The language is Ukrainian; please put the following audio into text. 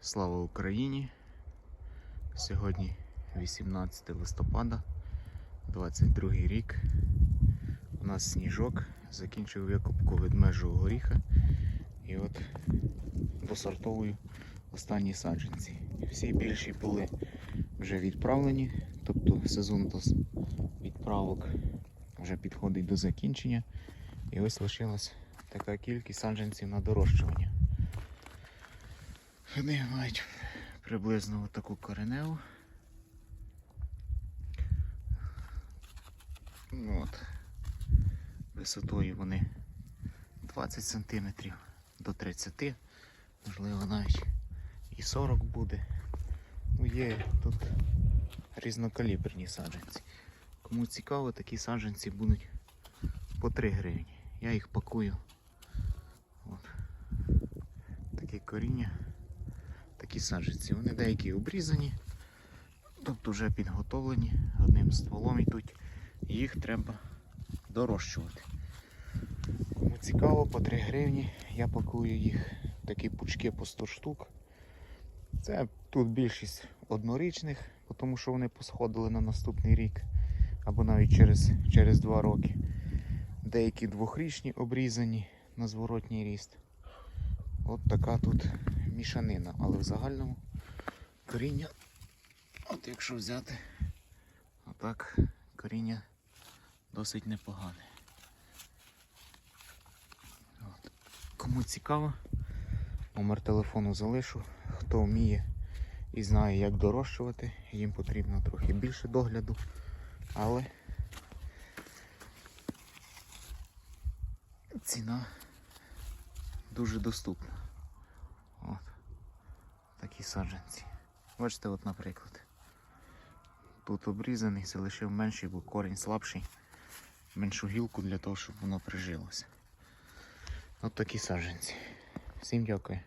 Слава Україні! Сьогодні 18 листопада, 22 рік. У нас сніжок, закінчив викупку ведмежого горіха. І от досортовую останні саджанці. Всі більші були вже відправлені, тобто сезон відправок вже підходить до закінчення. І ось лишилась така кількість саджанців на дорощування. Вони мають приблизно таку кореневу. Ну От. Висотою вони 20 см до 30, можливо навіть і 40 буде. Ну, є тут різнокаліберні саджанці. Кому цікаво, такі саджанці будуть по 3 гривні. Я їх пакую. От. Таке коріння такі саджанці. Вони деякі обрізані, тобто вже підготовлені, одним стволом йдуть. Їх треба дорощувати. Кому цікаво, по 3 гривні я пакую їх в такі пучки по 100 штук. Це тут більшість однорічних, тому що вони посходили на наступний рік або навіть через, через 2 роки. Деякі двохрічні обрізані на зворотній ріст. От така тут мішанина, але в загальному коріння, от якщо взяти, отак коріння досить непогане. От. Кому цікаво, номер телефону залишу. Хто вміє і знає, як дорощувати, їм потрібно трохи більше догляду, але ціна дуже доступна. Такі саджанці. Бачите, от, наприклад. Тут обрізаний, залишив менший, бо корінь слабший. Меншу гілку для того, щоб воно прижилося. От такі саджанці. Всім дякую.